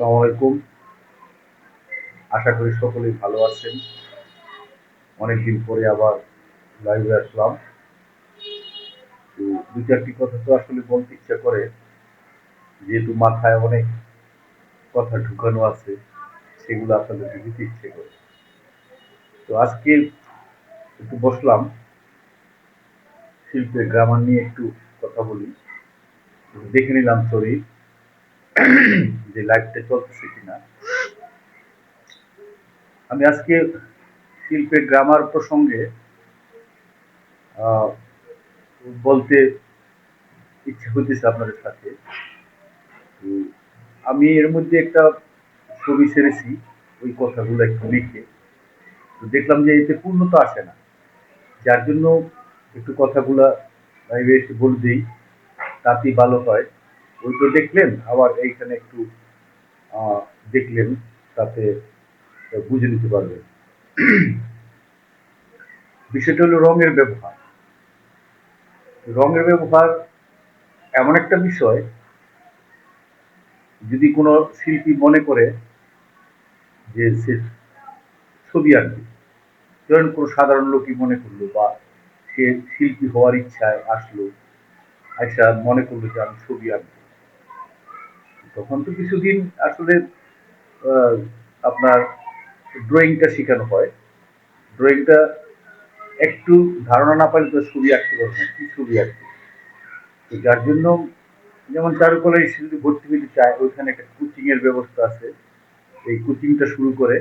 আসসালামু আলাইকুম। আশা করি সকলেই ভালো আছেন। অনেকদিন পরে আবার লাইভে আসলাম। তো দু চারটি কথা তো আসলে বলতে ইচ্ছা করে, যেহেতু মাথায় অনেক কথা ঢুকানো আছে, সেগুলো আপনাদের দিতে ইচ্ছে করে। তো আজকে একটু বসলাম। শিল্পের গ্রামার নিয়ে একটু কথা বলি। দেখে নিলাম সরি যে লাইভটা চলতেছে কিনা। আমি আজকে শিল্পের গ্রামার প্রসঙ্গে বলতে ইচ্ছে হইতেছে আপনাদের সাথে। আমি এর মধ্যে একটা ছবি ছেড়েছি, ওই কথাগুলো একটু লিখে। তো দেখলাম যে এতে পূর্ণতা আসে না। যার জন্য একটু কথাগুলা এসে বলে দিই, তাতেই ভালো হয়। ওই তো দেখলেন, আবার এইখানে একটু দেখলেন, তাতে বুঝে নিতে পারবেন বিষয়টা হলো রঙের ব্যবহার। রঙের ব্যবহার এমন একটা বিষয়, যদি কোনো শিল্পী মনে করে যে সে ছবি আঁকবে, ধরেন কোনো সাধারণ লোকই মনে করল বা সে শিল্পী হওয়ার ইচ্ছায় আসলো আচ্ছা মনে করল যে আমি ছবি আঁকবো। তখন তো কিছুদিন আসলে আপনার ড্রয়িংটা শেখানো হয়। ড্রয়িংটা একটু ধারণা না পাইলে তো ছবি আঁকতে পারবে না। কি ছবি আঁকবে? তো যার জন্য যেমন চারুকলায় সে ভর্তি হতে চায়, ওইখানে একটা কোচিং এর ব্যবস্থা আছে। এই কোচিংটা শুরু করে।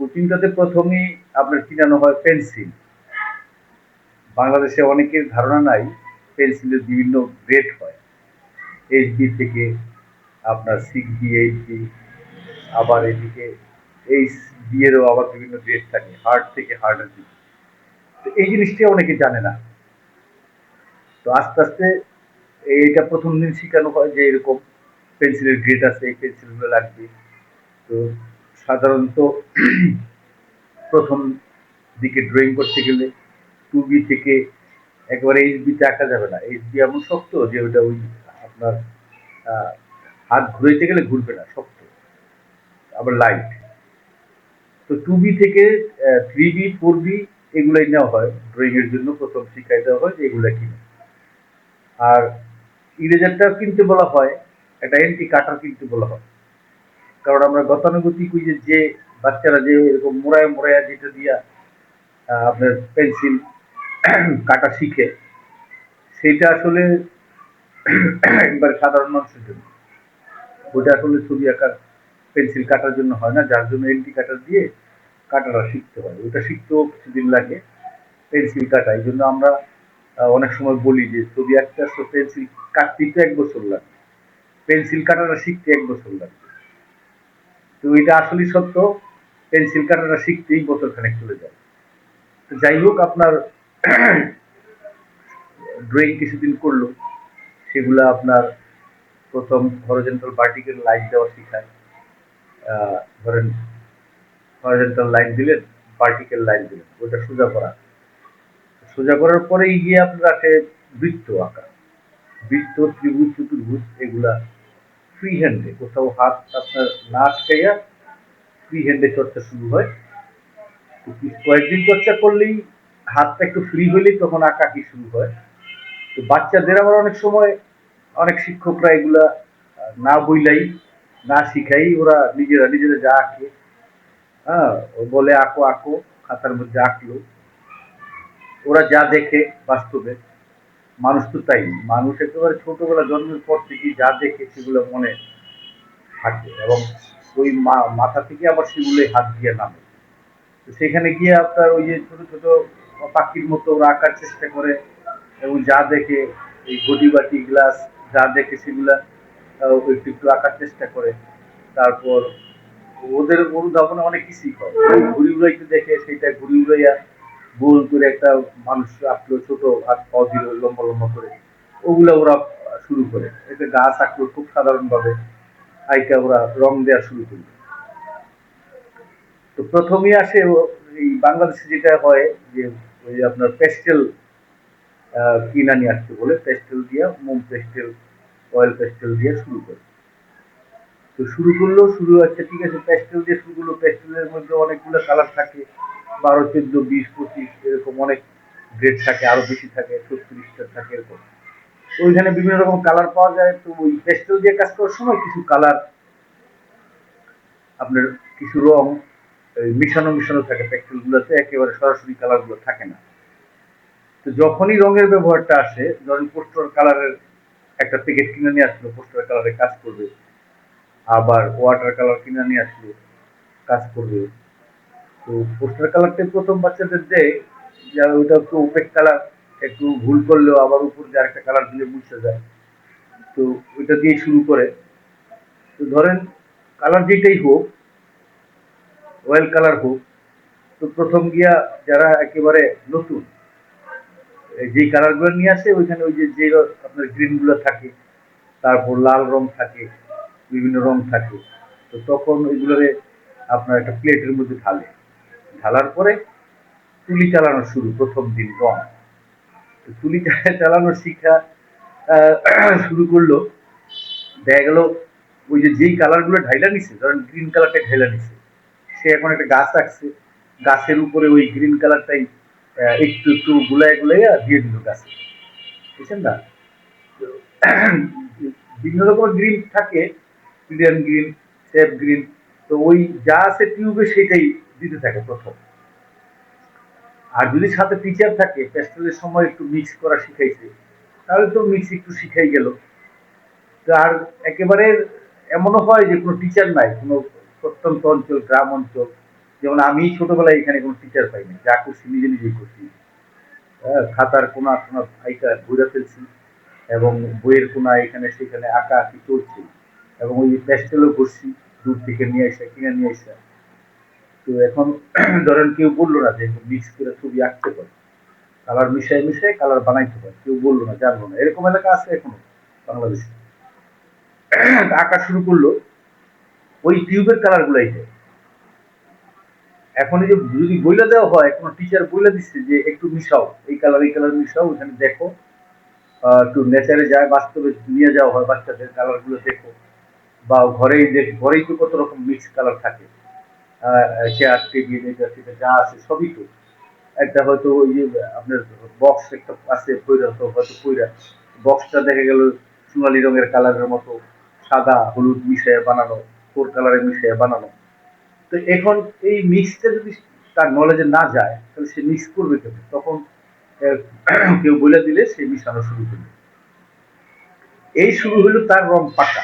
কোচিংটাতে প্রথমেই আপনার কিনানো হয়? পেন্সিল বাংলাদেশে অনেকের ধারণা নাই পেন্সিলের বিভিন্ন গ্রেড হয়। এইচবি থেকে আপনার সিক্স বি এইট বি আবার এদিকে এই বিয়েরও আবার বিভিন্ন গ্রেড থাকে হার্ড থেকে হার্ডের দিকে তো এই জিনিসটা অনেকে জানে না। তো আস্তে আস্তে এইটা প্রথম দিন শেখানো হয় যে এরকম পেন্সিলের গ্রেড আছে, এই পেন্সিলগুলো লাগবে। তো সাধারণত প্রথম দিকে ড্রয়িং করতে গেলে টু বি থেকে একবারে এইচ বিতে আঁকা যাবে না। এইচ বি এমন শক্ত যে ওটা ওই আপনার হাত ঘুরাইতে গেলে ঘুরবে না, শক্ত। আবার লাইট তো টু বি থেকে থ্রি বি ফোর বি এগুলাই নেওয়া হয় ড্রয়িং এর জন্য প্রথম শিখাই দেওয়া হয় যে এগুলা কিনে। আর ইরেজারটা কিনতে বলা হয়, একটা এন্টি কাটার কিনতে বলা হয়। কারণ আমরা গতানুগতিক ওই যে বাচ্চারা যে এরকম মোড়ায় মোড়ায় যেটা দিয়া আপনার পেন্সিল কাটা শিখে, সেটা আসলে একবার সাধারণ মানুষের জন্য। ওটা আসলে ছবি আঁকার পেন্সিল কাটার জন্য হয় না, যার জন্য এন্টি কাটার দিয়ে কাটাটা শিখতে হয়। ওটা শিখতেও কিছুদিন লাগে পেন্সিল কাটা। এই জন্য আমরা অনেক সময় বলি যে ছবি আঁকতে আসতে পেন্সিল কাটতে তো এক বছর লাগে। পেন্সিল কাটাটা শিখতে এক বছর লাগে। তো এটা আসলে সত্য, পেন্সিল কাটাটা শিখতেই বছর খানেক চলে যায়। তো যাই হোক, আপনার ড্রয়িং কিছুদিন করল, সেগুলো আপনার প্রথম হরিজেন্টাল ভার্টিক্যাল লাইন দেওয়া শেখায়। ধরেন হরিজেন্টাল লাইন দিলেন ভার্টিক্যাল লাইন দিলেন ওটা সোজা করা। সোজা করার পরেই গিয়ে আপনার আসে বৃত্ত আঁকা। বৃত্ত, ত্রিভুজ, চতুর্ভুজ, এগুলা ফ্রি হ্যান্ডে কোথাও হাত আপনার না আটকাইয়া ফ্রি হ্যান্ডে চর্চা শুরু হয়। কয়েকদিন চর্চা করলেই হাতটা একটু ফ্রি হলেই তখন আঁকাকি শুরু হয়। তো বাচ্চাদের আবার অনেক সময় অনেক শিক্ষকরা এগুলা না বইলাই, না শিখাই, ওরা নিজেরা নিজেরা যা আঁকে। হ্যাঁ বলে আঁকো আঁকো, খাতার মধ্যে আঁকলো। ওরা যা দেখে বাস্তবে। মানুষ তো তাই, মানুষ একেবারে ছোটবেলা জন্মের পর থেকে যা দেখে সেগুলো মনে থাকে এবং ওই মাথা থেকে আবার সেগুলো হাত দিয়ে নামে। তো সেখানে গিয়ে আপনার ওই যে ছোট ছোট পাখির মতো ওরা আঁকার চেষ্টা করে এবং যা দেখে এই ঘটি বাটি গ্লাস যা দেখে সেগুলা একটু একটু আঁকার চেষ্টা করে। তারপর ওদের অনুধাবনে অনেক কিছুই হয়। ঘুরি উড়াইতে দেখে সেটা ঘুরি উড়াইয়া গোল করে একটা মানুষ আঁকলো, ছোট হাত পা দিল লম্বা লম্বা করে। ওগুলা ওরা শুরু করে। একটা গাছ আঁকলো খুব সাধারণ ভাবে আইকা ওরা রং দেওয়া শুরু করল। তো প্রথমেই আসে এই বাংলাদেশে যেটা হয় যে ওই আপনার পেস্টেল কিনা নিয়ে আসতে বলে। পেস্টেল দিয়া মোম পেস্টেল অয়েল পেস্টেল দিয়ে শুরু করে। তো শুরু করল শুরু হচ্ছে, ঠিক আছে প্যাস্টেল দিয়ে শুরু করল প্যাস্টেলের মধ্যে অনেকগুলো কালার থাকে। বারো, চোদ্দ, বিশ, পঁচিশ, এরকম অনেক গ্রেড থাকে, আরও বেশি থাকে, ছত্রিশটা থাকে এরকম। তো ওইখানে বিভিন্ন রকম কালার পাওয়া যায়। তো ওই প্যাস্টেল দিয়ে কাজ করার সময় কিছু কালার আপনার কিছু রং মিশানো মিশানো থাকে প্যাস্টেল গুলোতে একেবারে সরাসরি কালারগুলো থাকে না। তো যখনই রঙের ব্যবহারটা আসে, ধরেন পোস্টার কালারের একটা প্যাকেট কিনে নিয়ে আসলো পোস্টার কালারে কাজ করবে, আবার ওয়াটার কালার কিনে নিয়ে আসলো, কাজ করবে। তো পোস্টার কালারটা প্রথম বাচ্চাদের দেয় যা ওইটা একটু ওপেক কালার একটু ভুল করলেও আবার উপর যে আরেকটা কালার দিলে মুছে যায়। তো ওইটা দিয়ে শুরু করে। তো ধরেন কালার যেটাই হোক অয়েল কালার হোক, তো প্রথম গিয়া যারা একেবারে নতুন যেই কালারগুলো নিয়ে আসে ওইখানে ওই যে যে আপনার গ্রিনগুলো থাকে তারপর লাল রং থাকে বিভিন্ন রং থাকে তো তখন ওইগুলোরে আপনার একটা প্লেটের মধ্যে ঢালে। ঢালার পরে তুলি চালানো শুরু প্রথম দিন রং। তুলি চালানো আহ, শুরু করল দেখা গেল ওই যে যেই কালারগুলো ঢাইলা নিছে ধরেন গ্রিন কালারটা ঢাইলা নিছে সে এখন একটা গাছ রাখছে গাছের উপরে ওই গ্রিন কালারটাই একটু একটু গুলায় গুলাইয়া দিয়ে দিল গাছে। বুঝছেন না? বিভিন্ন রকমের গ্রিন থাকে ইন্ডিয়ান গ্রিন সেফ গ্রিন তো ওই যা আছে টিউবে সেটাই দিতে থাকে প্রথম। আর যদি সাথে টিচার থাকে প্যাস্টেলের সময় একটু মিক্স করা শিখাইছে, তাহলে তো মিক্স একটু শিখাই গেল। আর একেবারে এমনও হয় যে কোনো টিচার নাই, কোনো প্রত্যন্ত অঞ্চল, গ্রাম অঞ্চল যেমন আমি ছোটবেলায় এখানে কোনো টিচার পাইনি যা করছি নিজে নিজেই করছি। হ্যাঁ, খাতার কোনা কোনা আইকা ঘুরে ফেলছি এবং বইয়ের কোনা এখানে সেখানে আঁকা আঁকি চলছে এবং ওই প্যাস্টেলও করছি দূর থেকে নিয়ে আসা কিনে নিয়ে আসা। তো এখন ধরেন কেউ বলল না যে মিক্স করে ছবি আঁকতে পারে। কালার মিশাই মিশাই কালার বানাইতে পারে কেউ বলল না জানলো না। এরকম এলাকা আছে এখনও বাংলাদেশে। আঁকা শুরু করল ওই টিউবের কালার গুলাই দেয় এখন এই যে যদি বইলা দেওয়া হয়, কোনো টিচার বইলা দিচ্ছে যে একটু মিশাও, এই কালার এই কালার মিশাও, ওখানে দেখো একটু নেচারে যায়, বাস্তবে নিয়ে যাওয়া হয় বাচ্চাদের কালারগুলো দেখো, বা ঘরেই দেখ, ঘরেই তো কত রকম মিক্স কালার থাকে। চেয়ার টেবিল এটা সেটা যা আছে, সবই তো। একটা হয়তো ওই যে আপনার বক্স একটা আছে, পয়রা তো হয়তো পয়রা। বক্সটা দেখা গেল সোনালি রঙের কালারের মতো, সাদা, হলুদ মিশিয়ে বানানো ফোর কালারে মিশিয়ে বানানো। তো এখন এই মিক্সটা যদি তার নলেজে না যায়, তাহলে সে মিক্স করবে কেন তখন কেউ বলে দিলে সে মিশানো শুরু করবে। এই শুরু হলো তার রং পাকা।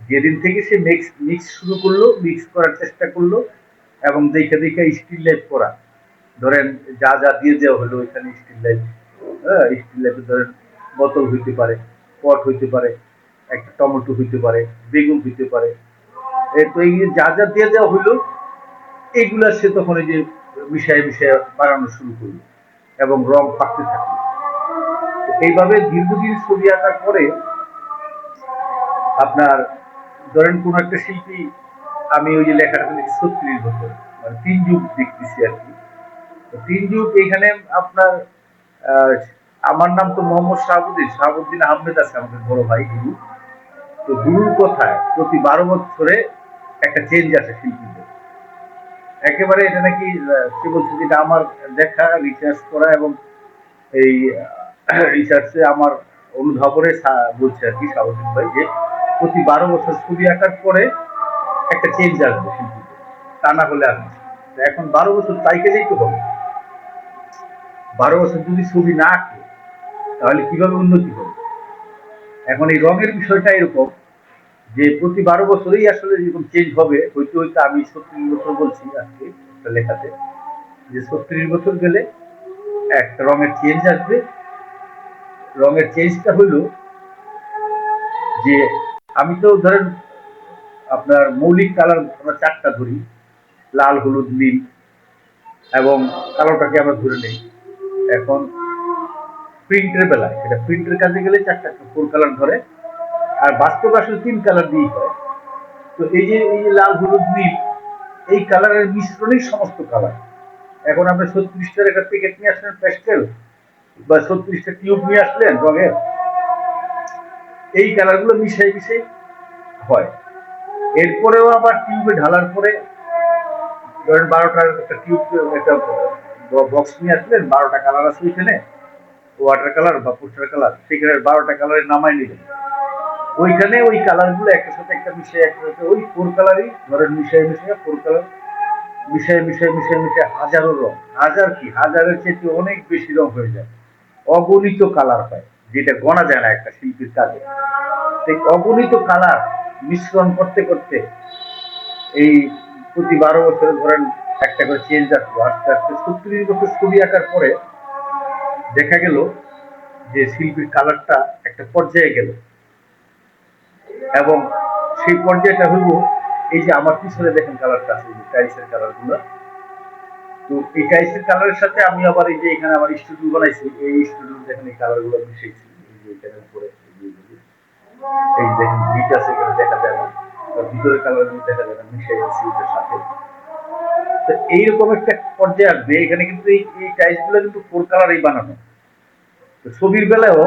যেদিন থেকে সে মিক্স মিক্স শুরু করল মিক্স করার চেষ্টা করল, এবং দেখে দেখে স্টিল লাইফ করা। ধরেন, যা যা দিয়ে দেওয়া হলো, এখানে স্টিল লাইফ হ্যাঁ স্টিল লাইফে ধরেন বোতল হইতে পারে, পট হইতে পারে, একটা টমেটো হইতে পারে, বেগুন হইতে পারে তো এই যা যা দিয়ে দেওয়া হইল, এগুলা সে তখন এই যে মিশায় মিশায় বানানো শুরু করল এবং রং পাকতে থাকল। এইভাবে দীর্ঘদিন ছবি আঁকার পরে আপনার ধরেন কোন একটা শিল্পী, আমি ওই যে লেখাটা লিখি ছত্রিশ বছর মানে তিন যুগ দেখতেছি আর কি। তিন যুগ এখানে আপনার আমার নাম তো মোহাম্মদ শাহাবুদ্দিন শাহাবুদ্দিন আহমেদ আছে আমাদের বড় ভাই গুরু। তো গুরুর কথায় প্রতি বারো বছরে একটা চেঞ্জ আছে শিল্পীদের। একেবারে এটা নাকি সে বলছে, যেটা আমার দেখা রিসার্চ করা এবং এই রিসার্চে আমার অনুধাবনে বলছে আর কি শাহাবুদ্দিন ভাই যে প্রতি বারো বছর ছবি আঁকার পরে একটা চেঞ্জ আসবে শিল্পীদের। তা না হলে আসবে এখন বারো বছর তাইকে যেতে হবে। বারো বছর যদি ছবি না আঁকে, তাহলে কীভাবে উন্নতি হবে? এখন এই রঙের বিষয়টা এরকম যে প্রতি বারো বছরেই আসলে যেরকম চেঞ্জ হবে হইতে হইতে আমি ছত্রিশ বছর বলছি আজকে লেখাতে, যে ছত্রিশ বছর গেলে একটা রঙের চেঞ্জ আসবে। রঙের চেঞ্জটা হইল যে আমি তো ধরেন আপনার মৌলিক কালার আমরা চারটা ধরি, লাল, হলুদ, নীল, এবং কালোটাকে আমরা ধরে নেই। এখন প্রিন্টের বেলায় সেটা প্রিন্টের কাজে গেলে চারটা ফোর কালার ধরে আর বাস্তব আসলে তিন কালার দিয়েই হয়। তো এই যে এই যে লাল, হলুদ, নীল, এই কালারের মিশ্রণেই সমস্ত কালার এখন আপনি ছত্রিশটার একটা প্যাকেট নিয়ে আসলেন প্যাস্টেল বা ছত্রিশটা টিউব নিয়ে আসলেন রঙের, এই কালারগুলো মিশাই মিশাই হয়। এরপরেও আবার টিউবে ঢালার পরে ধরেন বারোটার একটা টিউব একটা বক্স নিয়ে আসলেন, বারোটা কালার আছে ওইখানে ওয়াটার কালার বা পোস্টার কালার সেখানে বারোটা কালারের নামাই নিলেন। ওইখানে ওই কালারগুলো একটা সাথে একটা মিশিয়ে, একটা সাথে ওই ফোর কালারই ধরেন মিশিয়ে মিশিয়ে ফোর কালার মিশিয়ে মিশিয়ে মিশিয়ে মিশিয়ে হাজারো রং। হাজার কি? হাজারের চেয়ে অনেক বেশি রং হয়ে যায়। অগণিত কালার হয় যেটা গণা যায় না একটা শিল্পীর কাজে। সেই অগণিত কালার মিশ্রণ করতে করতে এই প্রতি বারো বছরে ধরেন একটা করে চেঞ্জ আসলো, আস্তে আস্তে ছত্রিশ বছর ছবি আঁকার পরে দেখা গেল যে শিল্পীর কালারটা একটা পর্যায়ে গেল। এবং সেই পর্যায়টা হইল এই যে আমার পিছনে দেখেন কালারটা আছে টাইলসের কালারগুলো তো এই টাইলসের কালারের সাথে আমি আবার এই যে এখানে আমার স্টুডিও বানাইছি, এই স্টুডিও দেখেন এই কালারগুলো মিশিয়েছি এই দেখেন বিট আছে, এখানে দেখা যায় না। তার ভিতরের কালার দেখা সাথে। তো এইরকম একটা পর্যায়ে আসবে, এখানে কিন্তু এই এই টাইলসগুলো কিন্তু ফোর কালারই বানানো। তো ছবির বেলায়ও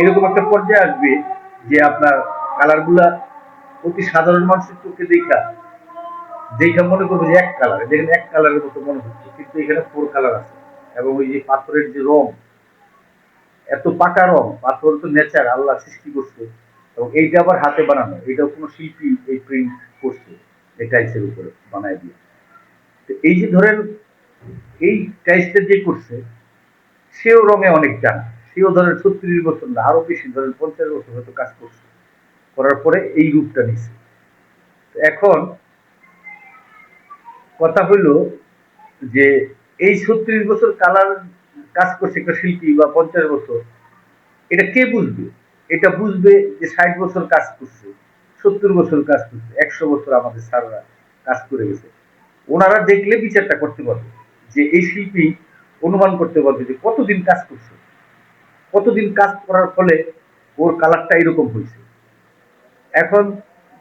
এরকম একটা পর্যায়ে আসবে যে আপনার কালারগুলা অতি সাধারণ মানুষের চোখে দেখা দেখা মনে করব যে এক কালার। দেখেন এক কালারের মতো মনে হচ্ছে, কিন্তু এখানে ফোর কালার আছে। এবং ওই যে পাথরের যে রং, এত পাকা রং, পাথর তো নেচার আল্লাহ সৃষ্টি করছে। এবং এইটা আবার হাতে বানানো এটা কোনো শিল্পী এই প্রিন্ট করছে, এই টাইলসের উপরে বানায় দিয়ে। তো এই যে ধরেন, এই টাইলসটা যে করছে, সেও রঙে অনেক জানা। সেও ধরেন ছত্রিশ বছর না, আরও বেশি, ধরেন পঞ্চাশ বছর হয়তো কাজ করছে। করার পরে এই রূপটা নিছে। এখন কথা হইল যে এই ছত্রিশ বছর কালার কাজ করছে একটা শিল্পী বা পঞ্চাশ বছর, এটা কে বুঝবে? এটা বুঝবে যে ষাট বছর কাজ করছে, সত্তর বছর কাজ করছে, একশো বছর আমাদের স্যাররা কাজ করে গেছে। ওনারা দেখলে বিচারটা করতে পারবে যে এই শিল্পী অনুমান করতে পারবে যে কতদিন কাজ করছে। কতদিন কাজ করার ফলে ওর কালারটা এরকম হয়েছে। এখন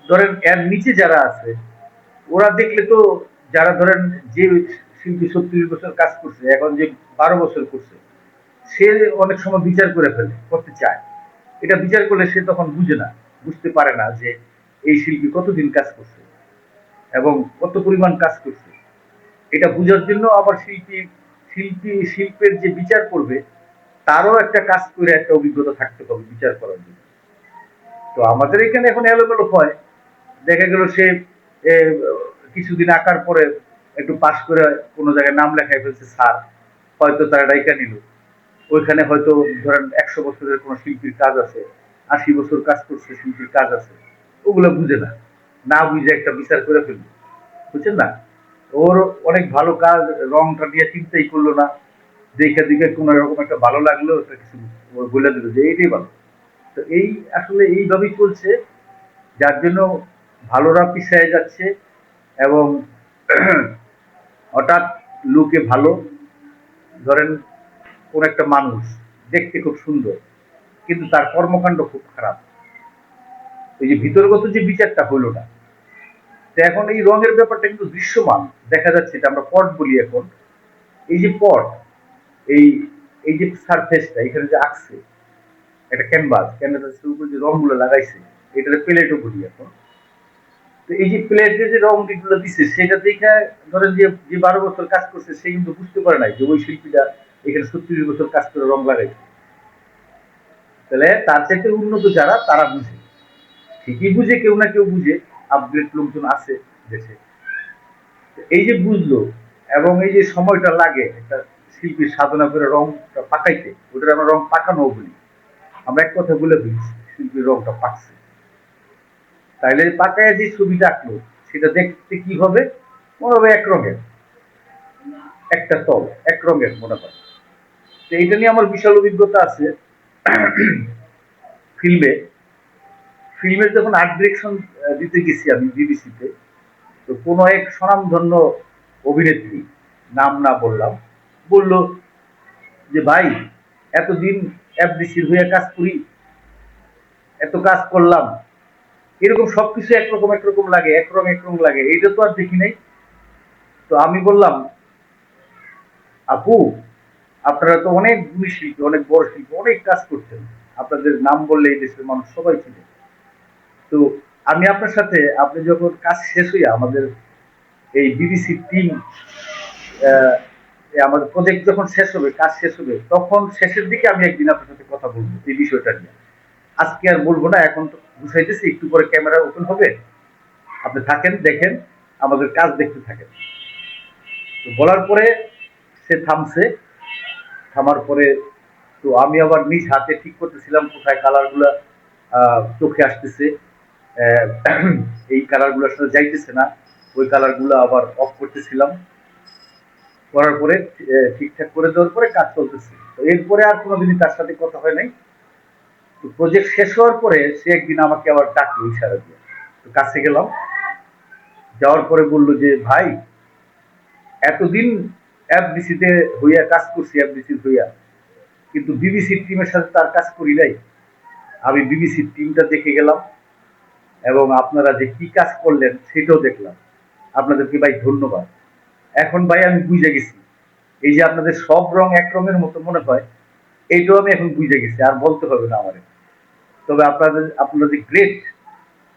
ধরেন এর নিচে যারা আছে, ওরা দেখলে তো যারা ধরেন যে শিল্পী ছত্রিশ বছর কাজ করছে, এখন যে বারো বছর করছে, সে অনেক সময় বিচার করে ফেলে, করতে চায়। এটা বিচার করলে সে তখন বুঝে না, বুঝতে পারে না যে এই শিল্পী কতদিন কাজ করছে এবং কত পরিমাণ কাজ করছে। এটা বুঝার জন্য আবার শিল্পী শিল্পী, শিল্পের যে বিচার করবে, তারও একটা কাজ করে একটা অভিজ্ঞতা থাকতে হবে বিচার করার জন্য। তো আমাদের এখানে এখন এলোমেলো হয়। দেখা গেল সে কিছুদিন আঁকার পরে একটু পাশ করে কোনো জায়গায় নাম লেখায় ফেলছে, স্যার। হয়তো তারা ডাইকা নিল। ওইখানে হয়তো ধরেন একশো বছরের কোনো শিল্পীর কাজ আছে, আশি বছর কাজ করছে, শিল্পীর কাজ আছে। ওগুলো বুঝে না। না বুঝে একটা বিচার করে ফেলবে বুঝছেন না? ওর অনেক ভালো কাজ, রংটা নিয়ে চিন্তাই করল না। দেখে দিকে কোনো এরকম একটা ভালো লাগল ওটা কিছু বলে দিল যে এইটাই ভালো। তো এই আসলে এইভাবেই চলছে। যার জন্য ভালোরা পিছিয়ে যাচ্ছে এবং হঠাৎ লোকে ভালো, ধরেন কোন একটা মানুষ দেখতে খুব সুন্দর, কিন্তু তার কর্মকাণ্ড খুব খারাপ। এই যে ভিতরগত যে বিচারটা হলো না, তো এখন এই রঙের ব্যাপারটা কিন্তু দৃশ্যমান। দেখা যাচ্ছে এটা আমরা পট বলি এখন। এই যে পট, এই এই যে সারফেসটা এখানে যে আঁকছে একটা ক্যানভাস ক্যানভাসের উপর যে রংগুলো লাগাইছে এটাতে প্লেটও বলি এখন। তো এই যে প্লেটে যে রংগুলো দিছে, সেটা দেখে ধরেন যে যে বারো বছর কাজ করছে, সে কিন্তু বুঝতে পারে নাই যে ওই শিল্পীটা এখানে ছত্রিশ বছর কাজ করে রং লাগাইছে। তাহলে তার চাইতে উন্নত যারা, তারা বুঝে। ঠিকই বুঝে, কেউ না কেউ বুঝে আপগ্রেড লোকজন আছে দেশে। এই যে বুঝলো, এবং এই যে সময়টা লাগে একটা শিল্পীর সাধনা করে রংটা পাকাইতে, ওটার আমরা রং পাকানো বলি আমরা এক কথা বলে দিই, শিল্পীর রংটা পাকছে। তাইলে পাকায় যে ছবিটা আঁকলো, সেটা দেখতে কি হবে? মনে হবে এক রঙের। একটা তল, এক রঙের মনে হয়। তো এইটা নিয়ে আমার বিশাল অভিজ্ঞতা আছে। ফিল্মে, ফিল্মের যখন আর্ট ডিরেকশন দিতে গেছি আমি বিবিসিতে, তো কোনো এক স্বনামধন্য অভিনেত্রী, নাম না বললাম, বলল যে, ভাই, এতদিন এফডিসির হয়ে কাজ করি, এত কাজ করলাম। এরকম সবকিছু একরকম একরকম লাগে, একরকম একরকম লাগে, এইটা তো আর দেখি নাই। তো আমি বললাম, আপু, আপনারা তো অনেক গুণী শিল্পী, অনেক বড় শিল্পী, অনেক কাজ করছেন আপনাদের নাম বললে এই দেশের মানুষ সবাই চিনে। তো আমি আপনার সাথে, আপনি যখন কাজ শেষ হইয়া আমাদের এই বিবিসি টিম আমাদের প্রজেক্ট যখন শেষ হবে, কাজ শেষ হবে, তখন শেষের দিকে আমি একদিন আপনার সাথে কথা বলব এই বিষয়টা নিয়ে। আজকে আর বলব না, এখন তো বুঝাইতেছি একটু পরে ক্যামেরা ওপেন হবে। আপনি থাকেন, দেখেন, আমাদের কাজ দেখতে থাকেন। তো বলার পরে সে থামছে। থামার পরে তো আমি আবার নিজ হাতে ঠিক করতেছিলাম কোথায় কালারগুলা চোখে আসতেছে। এই কালারগুলোর সাথে যাইতেছে না। ওই কালারগুলো আবার অফ করতেছিলাম। করার পরে ঠিকঠাক করে দেওয়ার পরে কাজ চলতেছে। তো এরপরে আর কোনোদিনই তার সাথে কথা হয় নাই। তো প্রজেক্ট শেষ হওয়ার পরে সে একদিন আমাকে আবার ডাকলো, ইশারা দিয়ে। তো কাছে গেলাম। যাওয়ার পরে বলল যে, ভাই, এতদিন এফডিসিতে হইয়া কাজ করছি এফডিসি হইয়া। কিন্তু বিবিসির টিমের সাথে তার কাজ করি নাই। আমি বিবিসির টিমটা দেখে গেলাম এবং আপনারা যে কি কাজ করলেন সেটাও দেখলাম। আপনাদেরকে ভাই ধন্যবাদ। এখন ভাই আমি বুঝে গেছি। এই যে আপনাদের সব রং এক রঙের মতো মনে হয়, এইটাও আমি এখন বুঝে গেছি, আর বলতে হবে না আমার। তবে আপনাদের আপনাদের গ্রেট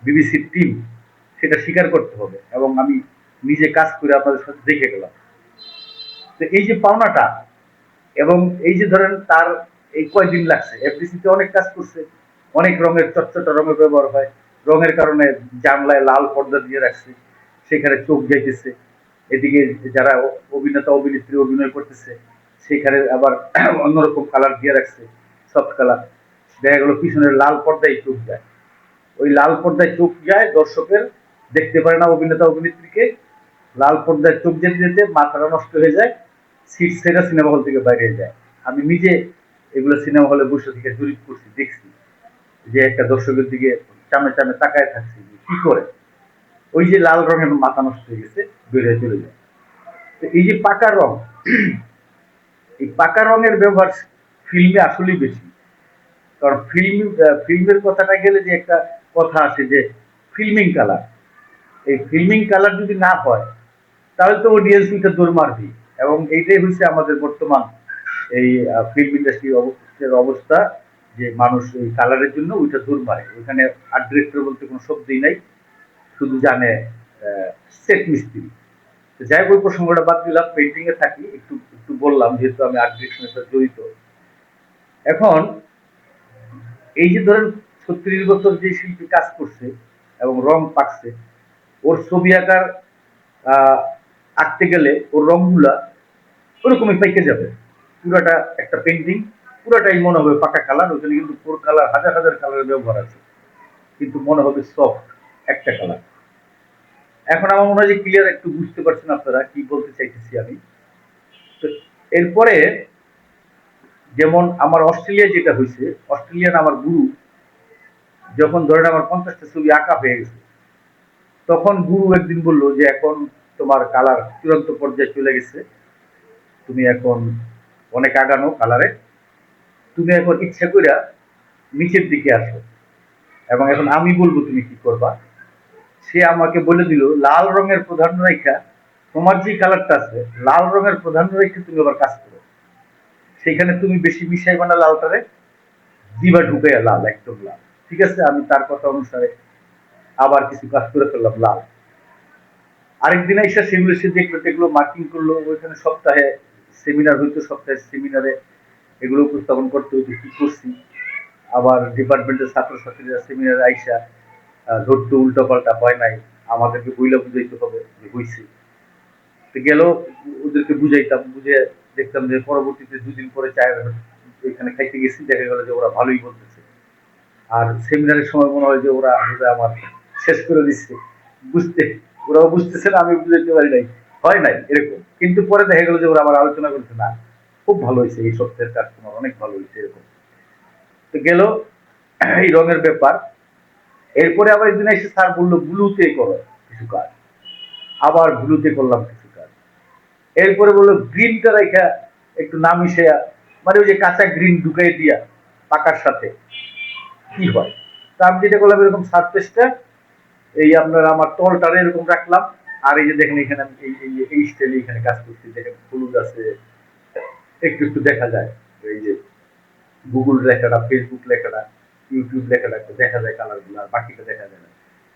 বিবিসির টিম সেটা স্বীকার করতে হবে এবং আমি নিজে কাজ করে আপনাদের সাথে দেখে গেলাম। তো এই যে পাওনাটা এবং এই যে ধরেন তার এই কয়দিন লাগছে এফডিসিতে অনেক কাজ করছে, অনেক রঙের চটচটা রঙের ব্যবহার হয়, রঙের কারণে জানলায় লাল পর্দা দিয়ে রাখছে, সেখানে চোখ যাইতেছে এদিকে যারা অভিনেতা, অভিনেত্রী অভিনয় করতেছে, সেখানে আবার অন্যরকম কালার দিয়ে রাখছে সফট কালার দেখা গেল পিছনের লাল পর্দায় চোখ যায়। ওই লাল পর্দায় চোখ যায়, দর্শকের দেখতে পারে না অভিনেতা, অভিনেত্রীকে। লাল পর্দায় চোখ যেতে যেতে মাথাটা নষ্ট হয়ে যায়, সিট সেটা সিনেমা হল থেকে বাইরে যায়। আমি নিজে এগুলো সিনেমা হলে বসে থেকে জরিপ করছি, দেখছি যে একটা দর্শকের দিকে চামে চামে তাকায় থাকছি কি করে? ওই যে লাল রঙের মাথা নষ্ট হয়ে গেছে, বেরিয়ে চলে যায়। তো এই যে পাকা রং, এই পাকা রঙের ব্যবহার ফিল্মে আসলেই বেশি। কারণ ফিল্ম ফিল্মের কথাটা গেলে যে একটা কথা আছে যে ফিল্মিং কালার এই ফিল্মিং কালার যদি না হয়, তাহলে তো অডিয়েন্স উঠে দৌড় মারবি এবং এইটাই হচ্ছে আমাদের বর্তমান এই ফিল্ম ইন্ডাস্ট্রির অবস্থা, যে মানুষ এই কালারের জন্য ওইটা দূর মারে। ওইখানে আর্ট ডিরেক্টর বলতে কোনো শব্দই নাই। শুধু জানে সেট মিস্ত্রি যাই হোক, ওই প্রসঙ্গটা বাদ দিলাম পেন্টিং এ থাকি, একটু একটু বললাম, যেহেতু আমি আর্ট ডিরেকশনের সাথে জড়িত। এখন, এই যে ধরেন ছত্রিশ বছর যে শিল্পী কাজ করছে এবং রং পাকছে, ওর ছবি আঁকার আঁকতে গেলে ওর রংগুলা ওরকমই পাইকে যাবে। পুরাটা একটা পেন্টিং পুরাটাই মনে হবে পাকা কালার ওখানে কিন্তু ফোর কালার হাজার হাজার কালারের ব্যবহার আছে। কিন্তু মনে হবে সফট একটা কালার এখন আমার মনে হয় যে ক্লিয়ার একটু বুঝতে পারছেন আপনারা কি বলতে চাইতেছি আমি। তো এরপরে যেমন আমার অস্ট্রেলিয়া যেটা হয়েছে অস্ট্রেলিয়ান আমার গুরু, যখন ধরেন আমার পঞ্চাশটা ছবি আঁকা হয়ে গেছে, তখন গুরু একদিন বলল যে, এখন তোমার কালার চূড়ান্ত পর্যায়ে চলে গেছে। তুমি এখন অনেক আগানো কালারে তুমি এখন ইচ্ছা করে নিচের দিকে আসো। এবং এখন আমি বলব তুমি কি করবা? সে আমাকে বলে দিল, লাল রঙের প্রধান রেখা, তোমার যে কালারটা আছে, লাল রঙের প্রধান রেখা তুমি আবার কাজ করো। সেখানে তুমি বেশি মিশাইবা না লালটারে, দিবা ঢুকাইয়া লাল, একদম লাল। ঠিক আছে, আমি তার কথা অনুসারে আবার কিছু কাজ করে ফেললাম লাল। আরেকদিন এসে সেগুলো সে দেখল দেখল মার্কিং করল, ওইখানে সপ্তাহে সেমিনার হইতো, সপ্তাহে সেমিনারে এগুলো উপস্থাপন করতে হইতো, কি করছি? আবার ডিপার্টমেন্টের ছাত্রছাত্রীরা সেমিনারে আইসা ধরতে উল্টো পাল্টা হয় নাই, আমাদেরকে বইলা বুঝাইতে হবে যে হইছে। তো গেল ওদেরকে বুঝাইতাম, বুঝে দেখতাম যে পরবর্তীতে দুদিন পরে চায়ের এখানে খাইতে গেছি, দেখা গেল যে ওরা ভালোই বলতেছে। আর সেমিনারের সময় মনে হয় যে ওরা আমার শেষ করে দিচ্ছে বুঝতে, ওরাও বুঝতেছে না, আমি বুঝাইতে পারি নাই। হয় নাই, এরকম। কিন্তু পরে দেখা গেল যে ওরা আবার আলোচনা করছে, না, খুব ভালো হয়েছে এই সপ্তাহের কাজ তোমার অনেক ভালো হয়েছে এরকম। তো গেল এই রঙের ব্যাপার। এরপরে আবার একদিন এসে স্যার বলল ব্লুতে করো কিছু কাজ। আবার ব্লুতে করলাম কিছু কাজ। এরপরে বলল গ্রিনটা রেখা, একটু নাম মিশে মানে ওই যে কাঁচা গ্রিন ঢুকাই দিয়া পাকার সাথে। কি হয়? তা আমি যেটা করলাম, এরকম সারফেসটা এই আপনার আমার তলটারে এরকম রাখলাম। আর এই যে দেখেন এখানে আমি এই এই স্টাইলে এখানে কাজ করছি। দেখেন হলুদ আছে। একটু একটু দেখা যায়। এই যে গুগল লেখাটা ফেসবুক লেখাটা ইউটিউব লেখাটা একটু দেখা যায় কালারগুলো আর বাকিটা দেখা যায় না।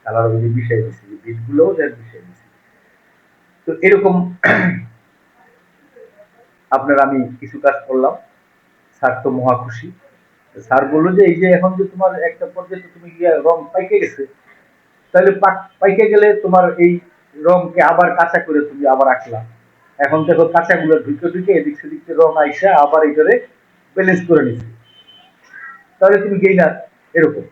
কালার ওই বিষয় দিছি বিটগুলোও দেন বিষয় দিছি। তো এরকম আপনার আমি কিছু কাজ করলাম, স্যার তো মহা খুশি। স্যার বলল যে, এই যে এখন যে তোমার একটা পর্যায়ে তুমি গিয়ে রং পাইকে গেছে, তাহলে পাইকে গেলে তোমার এই রংকে আবার কাঁচা করে তুমি আবার আঁকলা। এখন দেখো কাঁচাগুলো ঢুকে ঢুকে এদিক সেদিক রং আইসা আবার এটারে ব্যালেন্স করে নিচ্ছে তাহলে তুমি গেইনার এরকম।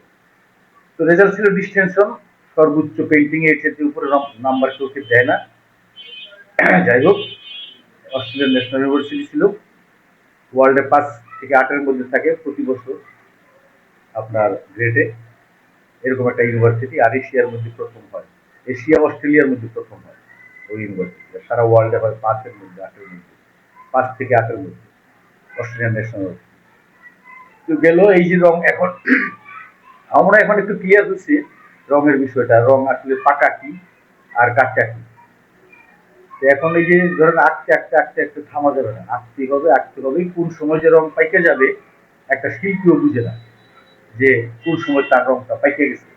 তো রেজাল্ট ছিল ডিস্টেনশন সর্বোচ্চ পেন্টিং এর ক্ষেত্রে উপরে নাম্বার কেউ কেউ দেয় না। যাই হোক অস্ট্রেলিয়ান ন্যাশনাল ইউনিভার্সিটি ছিল। ওয়ার্ল্ডে পাঁচ থেকে আটের মধ্যে থাকে প্রতি বছর আপনার গ্রেডে এরকম একটা ইউনিভার্সিটি আর এশিয়ার মধ্যে প্রথম হয়। এশিয়া, অস্ট্রেলিয়ার মধ্যে প্রথম হয় ওই ইউনিভার্সিটি সারা ওয়ার্ল্ডে হয় পাঁচের মধ্যে, আটের মধ্যে। পাঁচ থেকে আটের মধ্যে অস্ট্রেলিয়ান ন্যাশনাল গেল, এই যে রং এখন, আমরা এখন একটু ক্লিয়ার হচ্ছে রঙের বিষয়টা। রং আসলে পাকা কি আর কাঁচা কি? এখন এই যে ধরেন আঁকতে আঁকতে আঁকতে আঁকতে থামা যাবে না। আঁকতে হবে আঁকতে হবে, কোন সময় যে রং পাইকে যাবে, একটা শিল্পীও বুঝে না যে কোন সময় তার রংটা পাইকে গেছে।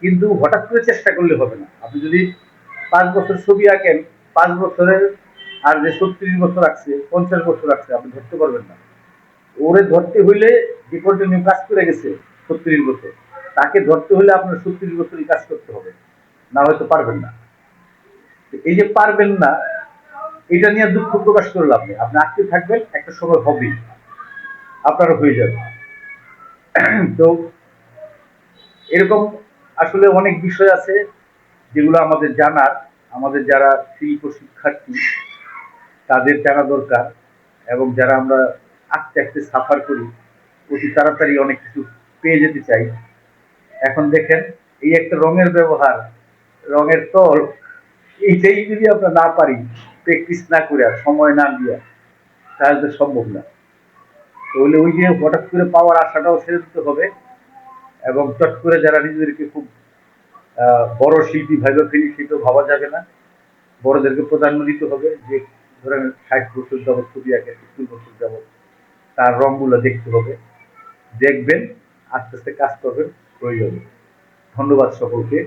কিন্তু হঠাৎ করে চেষ্টা করলে হবে না। আপনি যদি পাঁচ বছর ছবি আঁকেন, পাঁচ বছরের আর যে ছত্রিশ বছর আছে, পঞ্চাশ বছর আছে, আপনি ধরতে পারবেন না। ওরে ধরতে হইলে যে কন্টিনিউ কাজ করে গেছে ছত্রিশ বছর। তাকে ধরতে হলে আপনার ছত্রিশ বছরই কাজ করতে হবে। না হয়তো পারবেন না। এই যে পারবেন না, এটা নিয়ে দুঃখ প্রকাশ করে লাভ নেই আপনি আঁকতে থাকবেন, একটা সময় হবে আপনার হয়ে যাবে। তো এরকম আসলে অনেক বিষয় আছে যেগুলো আমাদের জানার। আমাদের যারা শিল্প শিক্ষার্থী, তাদের জানা দরকার এবং যারা আমরা আস্তে আস্তে সাফার করি, অতি তাড়াতাড়ি অনেক কিছু পেয়ে যেতে চাই। এখন দেখেন, এই একটা রঙের ব্যবহার, রঙের তল, এইটাই যদি আমরা না পারি প্র্যাকটিস না করে সময় না দিয়া, তাহলে তো সম্ভব না। তাহলে ওই যে হঠাৎ করে পাওয়ার আশাটাও ছেড়ে দিতে হবে এবং চট করে যারা নিজেদেরকে খুব বড় শিল্পী ভাবে ফেলি সেটাও ভাবা যাবে না। বড়দেরকে প্রাধান্য দিতে হবে যে, ধরেন ষাট বছর যাবৎ ছবি আঁকে সত্তর বছর যাবৎ। তার রংগুলো দেখতে হবে। দেখবেন আস্তে আস্তে কাজ করবেন প্রয়োজন। যাবে ধন্যবাদ সকলকে।